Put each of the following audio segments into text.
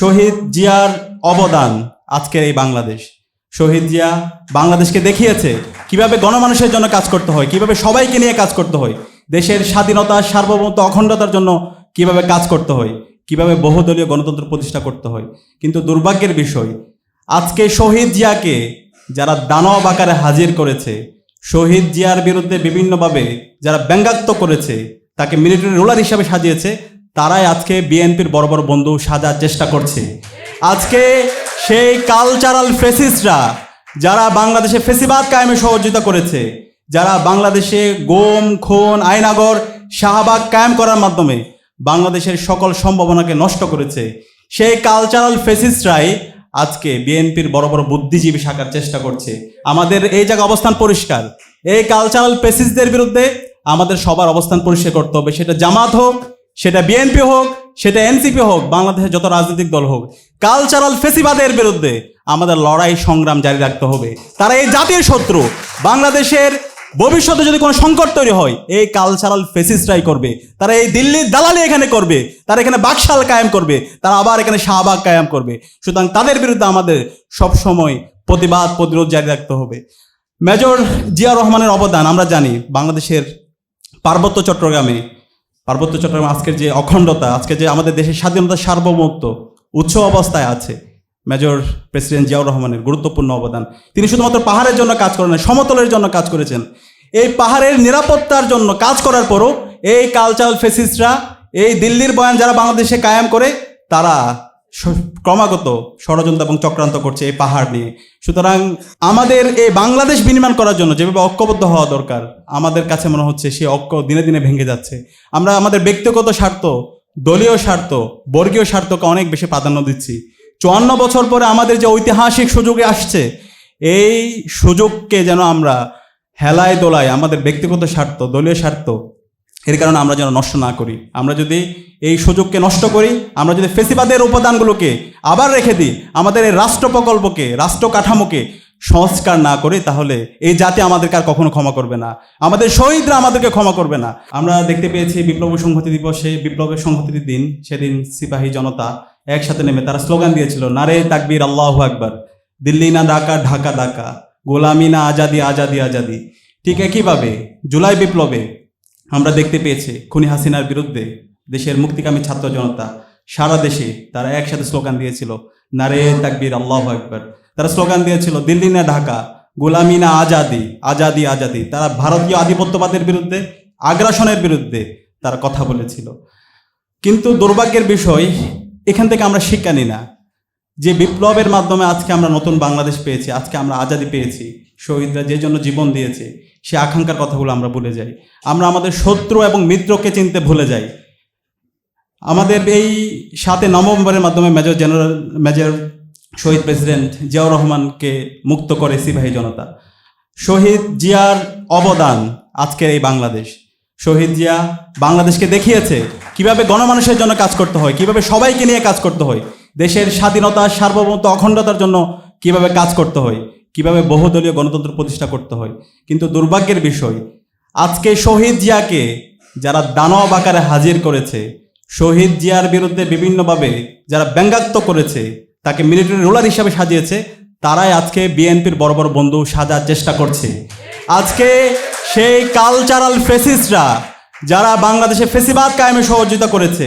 শহীদ জিয়ার অবদান আজকের এই বাংলাদেশ। শহীদ জিয়া বাংলাদেশকে দেখিয়েছে কীভাবে গণমানুষের জন্য কাজ করতে হয়, কীভাবে সবাইকে নিয়ে কাজ করতে হয়, দেশের স্বাধীনতা, সার্বভৌমত্ব, অখণ্ডতার জন্য কীভাবে কাজ করতে হয়, কীভাবে বহুদলীয় গণতন্ত্র প্রতিষ্ঠা করতে হয়। কিন্তু দুর্ভাগ্যের বিষয়, আজকে শহীদ জিয়াকে যারা দানব আকারে হাজির করেছে, শহীদ জিয়ার বিরুদ্ধে বিভিন্নভাবে যারা ব্যঙ্গাত্ম করেছে, তাকে মিলিটারি রুলার হিসাবে সাজিয়েছে তারাই আজকে বিএনপির বড় বড় বন্ধু সাজার চেষ্টা করছে। আজকে সেই কালচারাল ফেসিস্টরা যারা বাংলাদেশে ফেসিবাদ কায়েমে সহযোগিতা করেছে, যারা বাংলাদেশে গোম, খুন, আইনাগর, শাহবাগ কায়েম করার মাধ্যমে বাংলাদেশের সকল সম্ভাবনাকে নষ্ট করেছে, সেই কালচারাল ফেসিস্টরাই আজকে বিএনপির বড় বড় বুদ্ধিজীবী শাখার চেষ্টা করছে। আমাদের এই জায়গা অবস্থান পরিষ্কার। এই কালচারাল ফেসিসদের বিরুদ্ধে আমাদের সবার অবস্থান পরিষ্কার করতে হবে, সেটা জামাত হোক সেটা বিএনপি হোক, সেটা এনসিপি হোক, বাংলাদেশের যত রাজনৈতিক দল হোক কালচারাল ফেসিবাদের বিরুদ্ধে আমাদের লড়াই সংগ্রাম জারি রাখতে হবে। তারা এই জাতির শত্রু। বাংলাদেশের ভবিষ্যতে যদি কোনো সংকট তৈরি হয়, এই কালচারাল ফেসিসটাই করবে। তারা এই দিল্লির দালালি এখানে করবে। তারা এখানে বাকশাল কায়েম করবে। তারা আবার এখানে শাহবাগ কায়েম করবে। সুতরাং তাদের বিরুদ্ধে আমাদের সবসময় প্রতিবাদ, প্রতিরোধ জারি রাখতে হবে। মেজর জিয়া রহমানের অবদান, আমরা জানি, বাংলাদেশের পার্বত্য চট্টগ্রামে পার্বত্য চট্টগ্রাম আজকের যে অখণ্ডতা আজকে যে আমাদের দেশের স্বাধীনতা সার্বভৌমত্ব উচ্চ অবস্থায় আছে, মেজর প্রেসিডেন্ট জিয়াউর রহমানের গুরুত্বপূর্ণ অবদান। তিনি শুধুমাত্র পাহাড়ের জন্য কাজ করেন সমতলের জন্য কাজ করেছেন। এই পাহাড়ের নিরাপত্তার জন্য কাজ করার পরও এই কালচারাল ফেসিস্টরা এই দিল্লির বয়ান যারা বাংলাদেশে কায়েম করে, তারা ক্রমাগত ষড়যন্ত্র এবং চক্রান্ত করছে এই পাহাড় নিয়ে। সুতরাং আমাদের এই বাংলাদেশ বিনির্মাণ করার জন্য যেভাবে ঐক্যবদ্ধ হওয়া দরকার, আমাদের কাছে মনে হচ্ছে সেই ঐক্য দিনে দিনে ভেঙে যাচ্ছে। আমরা আমাদের ব্যক্তিগত স্বার্থ, দলীয় স্বার্থ, বর্গীয় স্বার্থকে অনেক বেশি প্রাধান্য দিচ্ছি। চুয়ান্ন বছর পরে আমাদের যে ঐতিহাসিক সুযোগে আসছে, এই সুযোগকে যেন আমরা হেলায় দোলায় আমাদের ব্যক্তিগত স্বার্থ, দলীয় স্বার্থ এর কারণে আমরা যেন নষ্ট না করি। আমরা যদি এই সুযোগকে নষ্ট করি, আমরা যদি ফেসিবাদের উপাদানগুলোকে আবার রেখে দিই, আমাদের এই রাষ্ট্র প্রকল্পকে, রাষ্ট্র কাঠামোকে সংস্কার না করে, তাহলে এই জাতি আমাদেরকে আর কখনো ক্ষমা করবে না। আমাদের শহীদরা আমাদেরকে ক্ষমা করবে না। আমরা দেখতে পেয়েছি বিপ্লব সংহতি দিবসে, বিপ্লবের সংহতির দিন, সেদিন সিপাহী জনতা একসাথে নেমে তারা স্লোগান দিয়েছিল, নারে তাকবীর আল্লাহ আকবার, দিল্লি না ঢাকা ঢাকা ঢাকা, গোলামি না আজাদি আজাদি আজাদি। ঠিক একইভাবে জুলাই বিপ্লবে আমরা দেখতে পেয়েছি খুনি হাসিনার বিরুদ্ধে দেশের মুক্তিকামী ছাত্র জনতা। সারা দেশে তারা একসাথে স্লোগান দিয়েছিল, নারে তাকবীর, আল্লাহ আকবার। তারা স্লোগান দিয়েছিল দিল্লি না ঢাকা, গোলামি না আজাদি আজাদি আজাদি। তারা ভারতীয় আধিপত্যবাদের বিরুদ্ধে, আগ্রাসনের বিরুদ্ধে তারা কথা বলেছিল। কিন্তু দুর্ভাগ্যের বিষয়, এখান থেকে আমরা শিক্ষা নিই না। যে বিপ্লবের মাধ্যমে আজকে আমরা নতুন বাংলাদেশ পেয়েছি, আজকে আমরা আজাদি পেয়েছি, শহীদরা যে জন্য জীবন দিয়েছে সে আকাঙ্ক্ষার কথাগুলো আমরা ভুলে যাই। আমরা আমাদের শত্রু এবং মিত্রকে চিনতে ভুলে যাই। আমাদের এই সাতে নভেম্বরের মাধ্যমে মেজর জেনারেল, মেজর শহীদ প্রেসিডেন্ট জিয়াউর রহমানকে মুক্ত করে সিপাহী জনতা। শহীদ জিয়ার অবদান আজকের এই বাংলাদেশ। শহীদ জিয়া বাংলাদেশকে দেখিয়েছে কীভাবে গণমানুষের জন্য কাজ করতে হয়, কীভাবে সবাইকে নিয়ে কাজ করতে হয়, দেশের স্বাধীনতা সার্বভৌমত্ব, অখণ্ডতার জন্য কীভাবে কাজ করতে হয়। কীভাবে বহুদলীয় গণতন্ত্র প্রতিষ্ঠা করতে হয়। কিন্তু দুর্ভাগ্যের বিষয়, আজকে শহীদ জিয়াকে যারা দানব আকারে হাজির করেছে, শহীদ জিয়ার বিরুদ্ধে বিভিন্নভাবে যারা ব্যঙ্গাত্ম করেছে, তাকে মিলিটারি রোলার হিসাবে সাজিয়েছে, তারাই আজকে বিএনপির বড় বড় বন্ধু সাজার চেষ্টা করছে। আজকে সেই কালচারাল ফেসিস্টরা যারা বাংলাদেশে ফেসিবাদ কায়েমে সহযোগিতা করেছে,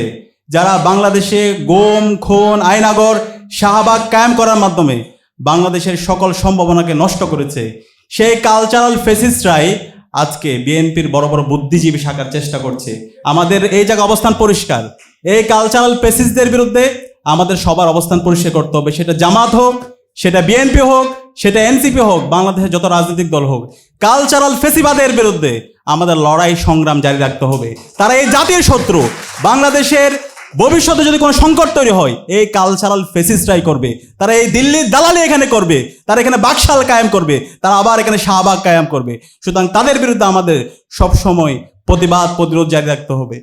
যারা বাংলাদেশে গোম, খুন, আইনাগর, শাহবাগ কায়েম করার মাধ্যমে বাংলাদেশের সকল সম্ভাবনাকে নষ্ট করেছে। সেই কালচারাল ফেসিস্টরাই আজকে বিএনপির বড় বড় বুদ্ধিজীবী শাখার চেষ্টা করছে। আমাদের এই জায়গা অবস্থান পরিষ্কার। এই কালচারাল ফেসিস্টদের বিরুদ্ধে আমাদের সবার অবস্থান পরিষ্কার করতে হবে। সেটা জামাত হোক, সেটা বিএনপি হোক, সেটা এনসিপি হোক, বাংলাদেশের যত রাজনৈতিক দল হোক। কালচারাল ফেসিবাদের বিরুদ্ধে আমাদের লড়াই সংগ্রাম জারি রাখতে হবে। তারা এই জাতির শত্রু। বাংলাদেশের ভবিষ্যতে যদি কোনো সংকট তৈরি হয়, এই কালচারাল ফেসিস্টরাই করবে। তারা এই দিল্লির দালালি এখানে করবে, তারা এখানে বাকশাল কায়েম করবে, তারা আবার এখানে শাহবাগ কায়েম করবে। সুতরাং তাদের বিরুদ্ধে আমাদের সবসময় প্রতিবাদ, প্রতিরোধ জারি রাখতে হবে।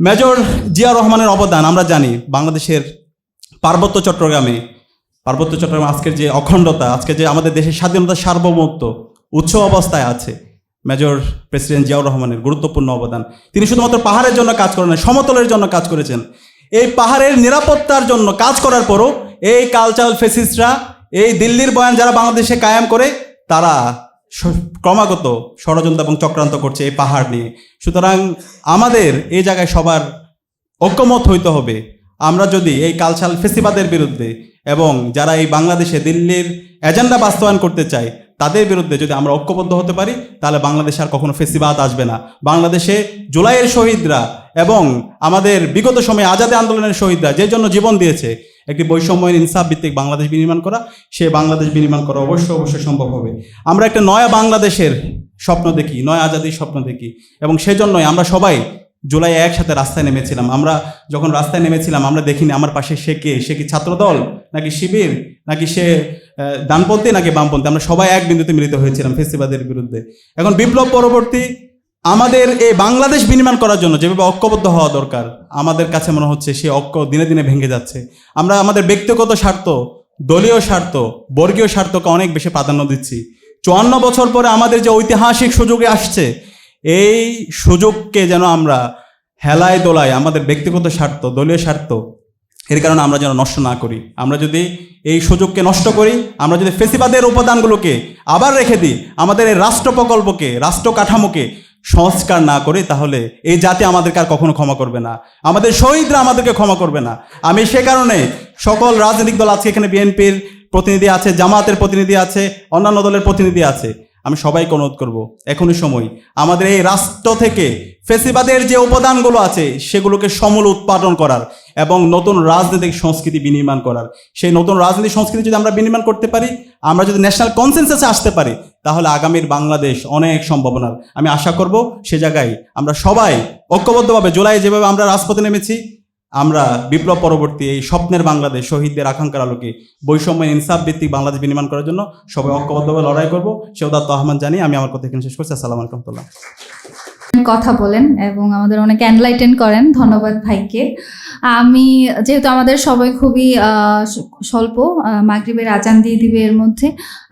মেজর জিয়া রহমানের অবদান, আমরা জানি বাংলাদেশের পার্বত্য চট্টগ্রামে, পার্বত্য চট্টগ্রাম আজকের যে অখণ্ডতা, আজকে যে আমাদের দেশের স্বাধীনতা সার্বভৌমত্ব, উচ্চ অবস্থায় আছে মেজর প্রেসিডেন্ট জিয়াউর রহমানের গুরুত্বপূর্ণ অবদান। তিনি শুধুমাত্র পাহাড়ের জন্য কাজ করেন সমতলের জন্য কাজ করেছেন। এই পাহাড়ের নিরাপত্তার জন্য কাজ করার পরও এই কালচারাল ফেসিস্টরা এই দিল্লির বয়ান যারা বাংলাদেশে কায়েম করে, তারা ক্রমাগত ষড়যন্ত্র এবং চক্রান্ত করছে এই পাহাড় নিয়ে। সুতরাং আমাদের এই জায়গায় সবার ঐক্যমত হইতে হবে। আমরা যদি এই কালচারাল ফেস্টিভালের বিরুদ্ধে এবং যারা এই বাংলাদেশে দিল্লির এজেন্ডা বাস্তবায়ন করতে চায় তাদের বিরুদ্ধে যদি আমরা ঐক্যবদ্ধ হতে পারি, তাহলে বাংলাদেশে আর কখনো ফেস্টিভাল আসবে না। বাংলাদেশে জুলাইয়ের শহীদরা এবং আমাদের বিগত সময়ে আজাদী আন্দোলনের শহীদরা যে জন্য জীবন দিয়েছে, একটি বৈষম্যহীন ইনসাফ ভিত্তিক বাংলাদেশ বিনির্মাণ করা, সে বাংলাদেশ বিনির্মাণ করা অবশ্যই অবশ্যই সম্ভব হবে। আমরা একটা নয়া বাংলাদেশের স্বপ্ন দেখি, নয়া আজাদির স্বপ্ন দেখি এবং সেজন্যই আমরা সবাই জুলাই একসাথে রাস্তায় নেমেছিলাম। আমরা যখন রাস্তায় নেমেছিলাম, আমরা দেখিনি আমার পাশে সে কে? সে কি ছাত্রদল? নাকি শিবির? নাকি সে ডানপন্থী নাকি বামপন্থী? আমরা সবাই এক বিন্দুতে মিলিত হয়েছিলাম ফেসিবাদের বিরুদ্ধে। এখন বিপ্লব পরবর্তী আমাদের এই বাংলাদেশ বিনির্মাণ করার জন্য যেভাবে ঐক্যবদ্ধ হওয়া দরকার, আমাদের কাছে মনে হচ্ছে সে ঐক্য দিনে দিনে ভেঙে যাচ্ছে। আমরা আমাদের ব্যক্তিগত স্বার্থ, দলীয় স্বার্থ, বর্গীয় স্বার্থকে অনেক বেশি প্রাধান্য দিচ্ছি। চুয়ান্ন বছর পরে আমাদের যে ঐতিহাসিক সুযোগে আসছে এই সুযোগকে যেন আমরা হেলায় দোলায় আমাদের ব্যক্তিগত স্বার্থ, দলীয় স্বার্থ, এর কারণে আমরা যেন নষ্ট না করি। আমরা যদি এই সুযোগকে নষ্ট করি, আমরা যদি ফেসিবাদের উপাদানগুলোকে আবার রেখে দিই, আমাদের এই রাষ্ট্র প্রকল্পকে, রাষ্ট্র কাঠামোকে সংস্কার না করি, তাহলে এই জাতি আমাদেরকে আর কখনো ক্ষমা করবে না। আমাদের শহীদরা আমাদেরকে ক্ষমা করবে না। আমি সে কারণে সকল রাজনৈতিক দল, আজকে এখানে বিএনপির প্রতিনিধি আছে, জামাতের প্রতিনিধি আছে, অন্যান্য দলের প্রতিনিধি আছে। আমি সবাইকে অনুরোধ করব, এখনই সময়। আমাদের এই রাষ্ট্র থেকে ফেসিবাদের যে উপাদানগুলো আছে, সেগুলোকে সমূল উৎপাদন করার এবং নতুন রাজনৈতিক সংস্কৃতি বিনির্মাণ করার। সেই নতুন রাজনৈতিক সংস্কৃতি যদি আমরা বিনির্মাণ করতে পারি, আমরা যদি ন্যাশনাল কনসেন্সাসে আসতে পারি, তাহলে আগামীর বাংলাদেশ অনেক সম্ভাবনার। আমি আশা করব, সে জায়গায় আমরা সবাই ঐক্যবদ্ধভাবে, জুলাই যেভাবে আমরা রাজপথে নেমেছি আমরা বিপ্লব পরবর্তী এই স্বপ্নের বাংলাদেশ, শহীদদের আকাঙ্ক্ষার আলোকে বৈষম্য ইনসাফ ভিত্তিক বাংলাদেশ বিনির্মাণ করার জন্য সবাই ঐক্যবদ্ধভাবে লড়াই করব। সেওদাত আহমান জানি আমি আমার কথা এখানে শেষ করছি। আসসালামু আলাইকুম রহমতুল্লাহ। কথা বলেন এবং আমাদের অনেক এনলাইটেন করেন, ধন্যবাদ ভাইকে। আমি যেহেতু আমাদের সবাই খুবই স্বল্প মাগরিবের আজান দিয়ে দিবে এর মধ্যে,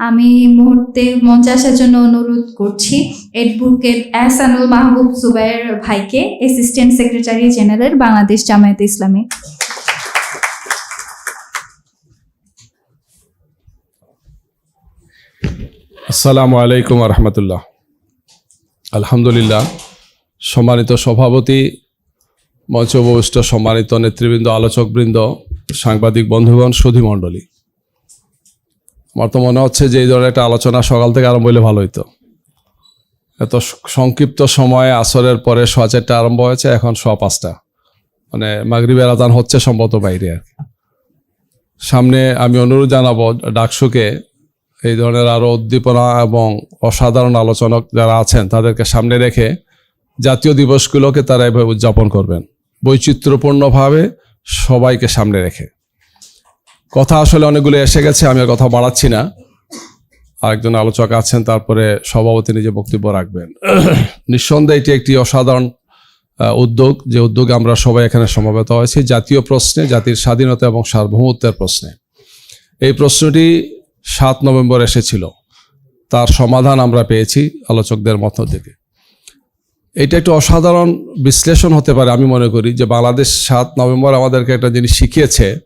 আমি মুহূর্তে মঞ্চে আসার জন্য অনুরোধ করছি এডভোকেট এহসানুল মাহবুব জুবাইর ভাইকে assistant secretary general Bangladesh Jamaat-e Islami আসসালামু আলাইকুম রহমতুল্লাহ আলহামদুলিল্লাহ সম্মানিত সভাপতি মঞ্চ উপবিষ্ট সম্মানিত নেতৃবৃন্দ, আলোচকবৃন্দ, সাংবাদিক বন্ধুগণ, সুধী মণ্ডলী। আমার তো মনে হচ্ছে যে এই ধরনের একটা আলোচনা সকাল থেকে আরম্ভ হলে ভালো হইতো। এত সংক্ষিপ্ত সময়ে আসরের পরে সোয়া চারটা আরম্ভ হয়েছে, এখন সোয়া পাঁচটা। মানে মাগরিবের আদান হচ্ছে সম্ভবত বাইরে আর। সামনে আমি অনুরোধ জানাব ডাকসুকে এই ধরনের আরও উদ্দীপনা এবং অসাধারণ আলোচনক যারা আছেন তাদেরকে সামনে রেখে জাতীয় দিবসগুলোকে তারা এভাবে উদযাপন করবেন। বৈচিত্র্যপূর্ণভাবে সবাইকে সামনে রেখে। কথা আসলে অনেকগুলো এসে গেছে, আমি আর কথা বাড়াচ্ছি না। আরেকজন আলোচক আছেন, তারপরে সভাপতি নিজে বক্তব্য রাখবেন। নিঃসন্দেহে এটি একটি অসাধারণ উদ্যোগ। যে উদ্যোগে আমরা সবাই এখানে সমবেত হয়েছি, জাতীয় প্রশ্নে, জাতির স্বাধীনতা এবং সার্বভৌমত্বের প্রশ্নে। এই প্রশ্নটি সাত নভেম্বর এসেছিল। তার সমাধান আমরা পেয়েছি আলোচকদের মধ্য থেকে। এটা একটু অসাধারণ বিশ্লেষণ হতে পারে আমি মনে করি যে বাংলাদেশ সাত নভেম্বর আমাদেরকে একটা জিনিস শিখিয়েছে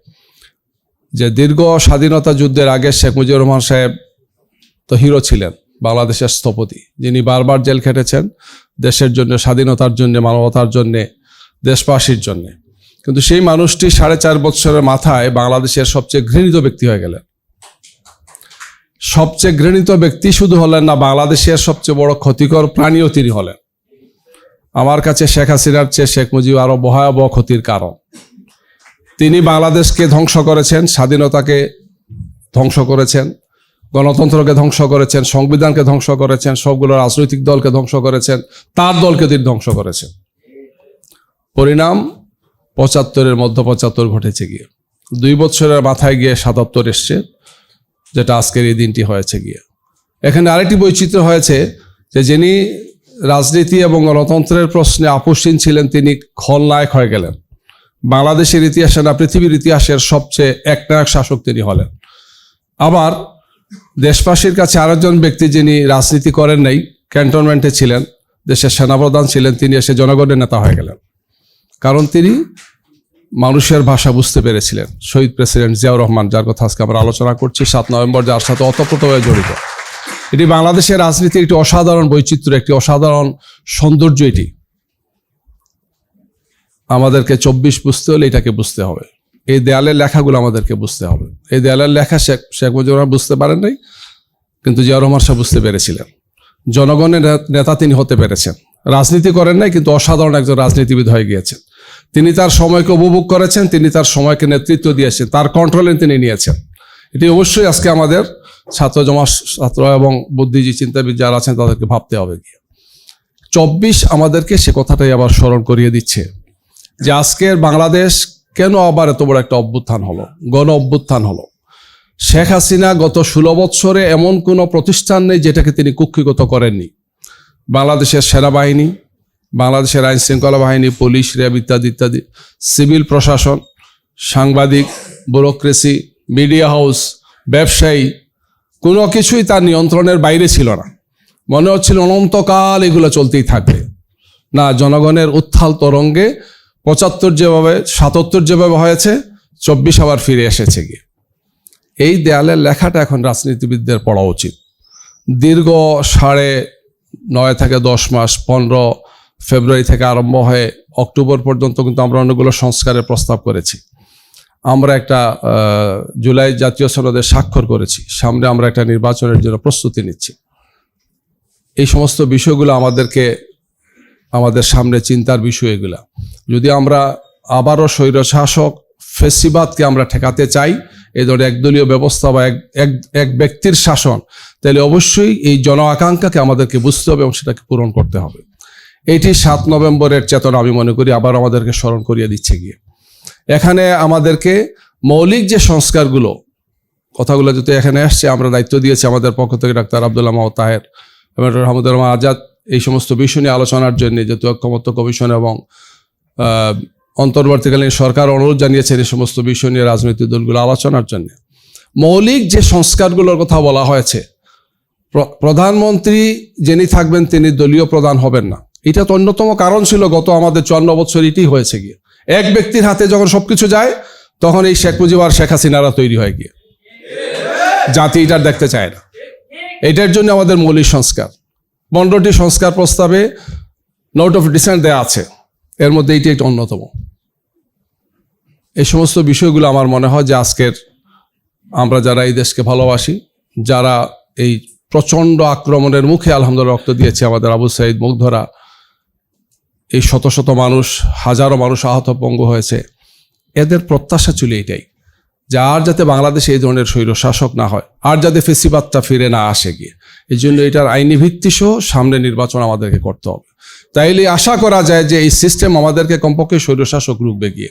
যে দীর্ঘ স্বাধীনতা যুদ্ধের আগে শেখ মুজিবুর রহমান সাহেব তো হিরো ছিলেন, বাংলাদেশের স্থপতি। যিনি বারবার জেল খেটেছেন, দেশের জন্য, স্বাধীনতার জন্য, মানবতার জন্যে, দেশবাসীর জন্যে। কিন্তু সেই মানুষটি সাড়ে চার বছরের মাথায় বাংলাদেশের সবচেয়ে ঘৃণিত ব্যক্তি হয়ে গেলেন। সবচেয়ে ঘৃণিত ব্যক্তি শুধু হলেন না, বাংলাদেশের সবচেয়ে বড় ক্ষতিকর প্রাণীও তিনি হলেন। আমার কাছে শেখ হাসিনার চেয়ে শেখ মুজিব আরও ভয়াবহ ক্ষতির কারণ। তিনি বাংলাদেশকে ধ্বংস করেছেন, স্বাধীনতাকে ধ্বংস করেছেন, গণতন্ত্রকে ধ্বংস করেছেন, সংবিধানকে ধ্বংস করেছেন, সবগুলো রাজনৈতিক দলকে ধ্বংস করেছেন, তার দলকে তিনি ধ্বংস করেছেন। পরিণাম পঁচাত্তরের মধ্য পঁচাত্তর ঘটেছে গিয়ে। দুই বছরের মাথায় গিয়ে সাতাত্তর এসছে, যেটা আজকের এই দিনটি হয়েছে গিয়ে। এখানে আরেকটি বৈচিত্র্য হয়েছে যে যিনি রাজনীতি এবং গণতন্ত্রের প্রশ্নে আপোষহীন ছিলেন তিনি খলনায়ক হয়ে গেলেন। বাংলাদেশের ইতিহাসে না, পৃথিবীর ইতিহাসের সবচেয়ে একনায়ক শাসক তিনি হলেন। আবার দেশবাসীর কাছে আরেকজন ব্যক্তি যিনি রাজনীতি করেন নাই, ক্যান্টনমেন্টে ছিলেন, দেশের সেনাপ্রধান ছিলেন, তিনি এসে জনগণের নেতা হয়ে গেলেন। কারণ তিনি মানুষের ভাষা বুঝতে পেরেছিলেন। শহীদ প্রেসিডেন্ট জিয়াউর রহমান, যার কথা আজকে আমরা আলোচনা করছি, সাত নভেম্বর, যার সাথে অতপ্রতভাবে জড়িত। এটি বাংলাদেশের রাজনীতির একটি অসাধারণ বৈচিত্র্য একটি অসাধারণ সৌন্দর্য এটি। আমাদেরকে চব্বিশ বুঝতে হলে এটাকে বুঝতে হবে। এই দেয়ালের লেখাগুলো আমাদেরকে বুঝতে হবে। এই দেয়ালের লেখা শেখ শেখ মুজিবুর বুঝতে পারেন নাই, কিন্তু জিয়া রহমান সাহেব বুঝতে পেরেছিলেন। জনগণের নেতা তিনি হতে পেরেছেন। রাজনীতি করেন নাই, কিন্তু অসাধারণ একজন রাজনীতিবিদ হয়ে গিয়েছেন। তিনি তার সময়কে উপভোগ করেছেন, তিনি তার সময়কে নেতৃত্ব দিয়েছেন, তার কন্ট্রোলে তিনি নিয়েছেন। এটি অবশ্যই আজকে আমাদের ছাত্র জমা ছাত্র এবং বুদ্ধিজীবী চিন্তাবিদ যারা আছেন তাদেরকে ভাবতে হবে গিয়ে। চব্বিশ আমাদেরকে সে কথাটাই আবার স্মরণ করিয়ে দিচ্ছে যে আজকের বাংলাদেশ কেন আবার এত বড় একটা অভ্যুত্থান হলো, গণ অভ্যুত্থান হলো? শেখ হাসিনা গত ষোলো বৎসরে এমন কোনো প্রতিষ্ঠান নেই যেটাকে তিনি কুক্ষিগত করেননি। বাংলাদেশের সেনাবাহিনী, বাংলাদেশের আইন শৃঙ্খলা বাহিনী, পুলিশ, র্যাব ইত্যাদি ইত্যাদি, সিভিল প্রশাসন, সাংবাদিক, ব্যুরোক্রেসি, মিডিয়া হাউস, ব্যবসায়ী কোনো কিছুই তার নিয়ন্ত্রণের বাইরে ছিল না। মনে হচ্ছিল অনন্তকাল এগুলো চলতেই থাকবে। না, জনগণের উত্থাল তরঙ্গে পঁচাত্তর যেভাবে, সাতাত্তর যেভাবে হয়েছে, চব্বিশ আবার ফিরে এসেছে গিয়ে। এই দেয়ালের লেখাটা এখন রাজনীতিবিদদের পড়া উচিত। দীর্ঘ সাড়ে নয় থেকে দশ মাস, পনেরো ফেব্রুয়ারি থেকে আরম্ভ হয়ে অক্টোবর পর্যন্ত কিন্তু আমরা অনেকগুলো সংস্কারের প্রস্তাব করেছি। আমরা একটা জুলাই জাতীয় সনদে স্বাক্ষর করেছি। সামনে আমরা একটা নির্বাচনের জন্য প্রস্তুতি নিচ্ছি। এই সমস্ত বিষয়গুলো আমাদেরকে, আমাদের সামনে চিন্তার বিষয় এগুলা। যদি আমরা আবারও স্বৈরশাসক ফেসিবাদকে আমরা ঠেকাতে চাই এই ধরনের একদলীয় ব্যবস্থা বা এক, এক- এক ব্যক্তির শাসন, তাহলে অবশ্যই এই জন আকাঙ্ক্ষাকে আমাদেরকে বুঝতে হবে এবং সেটাকে পূরণ করতে হবে। এটি সাত নভেম্বরের চেতনা, আমি মনে করি, আবার আমাদেরকে স্মরণ করিয়ে দিচ্ছে গিয়ে। এখানে আমাদেরকে মৌলিক যে সংস্কারগুলো, কথাগুলো যদি এখানে আসছে, আমরা দায়িত্ব দিয়েছি আমাদের পক্ষ থেকে ডাক্তার আবদুল্লাহ মাহ তাহের এবং রহমান আজাদ, এই সমস্ত বিষয় নিয়ে আলোচনার জন্য যেহেতু ঐক্যমত্য কমিশন এবং অন্তর্বর্তীকালীন সরকার অনুরোধ জানিয়েছেন এই সমস্ত বিষয় নিয়ে রাজনৈতিক দলগুলো আলোচনার জন্য। মৌলিক যে সংস্কারগুলোর কথা বলা হয়েছে, প্র- প্রধানমন্ত্রী যিনি থাকবেন তিনি দলীয় প্রধান হবেন না। এটা তো অন্যতম কারণ ছিল গত আমাদের চুয়ান্ন বছর এটি হয়েছে গিয়ে। এক ব্যক্তির হাতে যখন সবকিছু যায়, তখন এই শেখ মুজিব আর শেখ হাসিনারা তৈরি হয় গিয়ে। জাতি এটার দেখতে চায় না। এটার জন্য আমাদের মৌলিক সংস্কার। পনেরোটি সংস্কার প্রস্তাবে নোট অফ ডিসেন্ট দেওয়া আছে। এর মধ্যে এটি একটা অন্যতম। এই সমস্ত বিষয়গুলো আমার মনে হয় যে আজকের আমরা যারা এই দেশকে ভালোবাসি, যারা এই প্রচণ্ড আক্রমণের মুখে আলহামদুলিল্লাহ রক্ত দিয়েছে আমাদের আবু সাইদ মুগ্ধরা এই শত শত মানুষ, হাজারো মানুষ আহত পঙ্গ হয়েছে। এদের প্রত্যাশা ছিল এটাই যে আর যাতে বাংলাদেশে এই ধরনের স্বৈর শাসক না হয়, আর যাতে ফেসিবাদটা ফিরে না আসে গিয়ে। এই জন্য এটার আইনি ভিত্তি সহ সামনে নির্বাচন আমাদেরকে করতে হবে। তাইলে আশা করা যায় যে এই সিস্টেম আমাদেরকে কমপক্ষে স্বৈরশাসক রুখবে গিয়ে।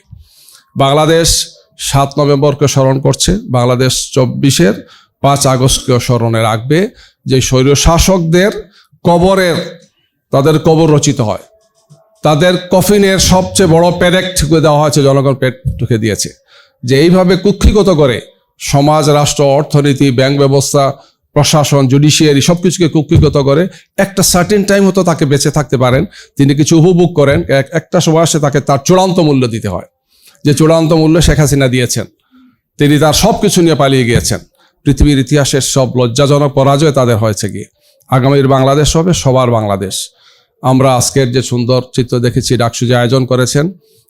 বাংলাদেশ সাত নভেম্বরকে স্মরণ করছে, বাংলাদেশ চব্বিশের পাঁচ আগস্টকেও স্মরণে রাখবে যে স্বৈরশাসকদের কবরের, তাদের কবর রচিত হয়। তাদের কফিনের সবচেয়ে বড় প্যারেক ঠুকে দেওয়া হয়েছে, জনগণ পেট ঠুকে দিয়েছে। যে এইভাবে কুক্ষিগত করে সমাজ, রাষ্ট্র, অর্থনীতি, ব্যাংক ব্যবস্থা, প্রশাসন, জুডিশিয়ারি সব কিছুকে কুক্ষিগত করে একটা সার্টেন টাইম হতো তাকে বেঁচে থাকতে পারেন। তিনি কিছু উপভোগ করেন, এক- একটা সময় আসে তাকে তার চূড়ান্ত মূল্য দিতে হয়। যে চূড়ান্ত মূল্য শেখ হাসিনা দিয়েছেন, তিনি তার সব কিছু নিয়ে পালিয়ে গিয়েছেন। পৃথিবীর ইতিহাসের সব লজ্জাজনক পরাজয় তাদের হয়েছে গিয়ে। আগামীর বাংলাদেশ হবে সবার বাংলাদেশ। আমরা আজকের যে সুন্দর চিত্র দেখেছি ডাকসু যে আয়োজন করেছেন,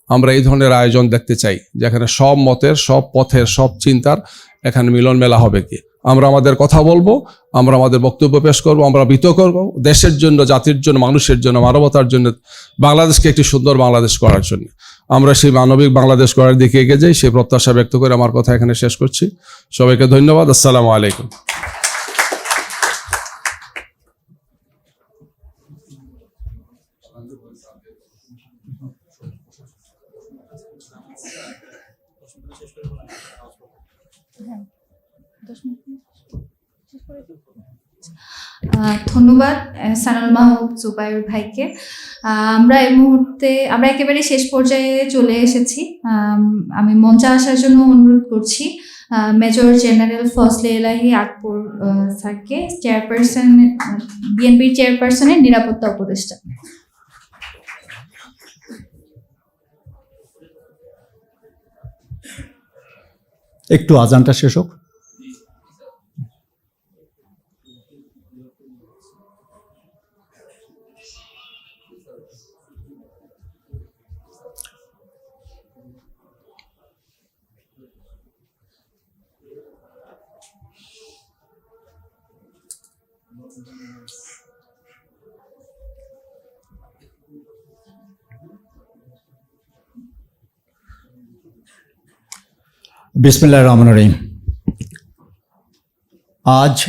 আমরা এই ধরনের আয়োজন দেখতে চাই, যেখানে সব মতের, সব পথের, সব চিন্তার এখানে মিলন মেলা হবে কি? আমরা আমাদের কথা বলব, আমরা আমাদের বক্তব্য পেশ করব, আমরা বিতর্ক করব, দেশের জন্য, জাতির জন্য, মানুষের জন্য, মানবতার জন্য, বাংলাদেশকে একটি সুন্দর বাংলাদেশ করার জন্য। আমরা সেই মানবিক বাংলাদেশ করার দিকে এগিয়ে যাই, সেই প্রত্যাশা ব্যক্ত করে আমার কথা এখানে শেষ করছি। সবাইকে ধন্যবাদ, আসসালামু আলাইকুম। ধন্যবাদ সানাল মাহবুব জুবাইর ভাইকে। আমরা এই মুহূর্তে, আমরা একেবারে শেষ পর্যায়ে চলে এসেছি। আমি মঞ্চে আসার জন্য অনুরোধ করছি মেজর জেনারেল ফজলে এলাহি আকবর স্যারকে, চেয়ারপারসন, বিএনপির চেয়ারপারসনের নিরাপত্তা উপদেষ্টা। একটু আজানটা শেষ হোক। बिस्मिल्लाह रहीम आज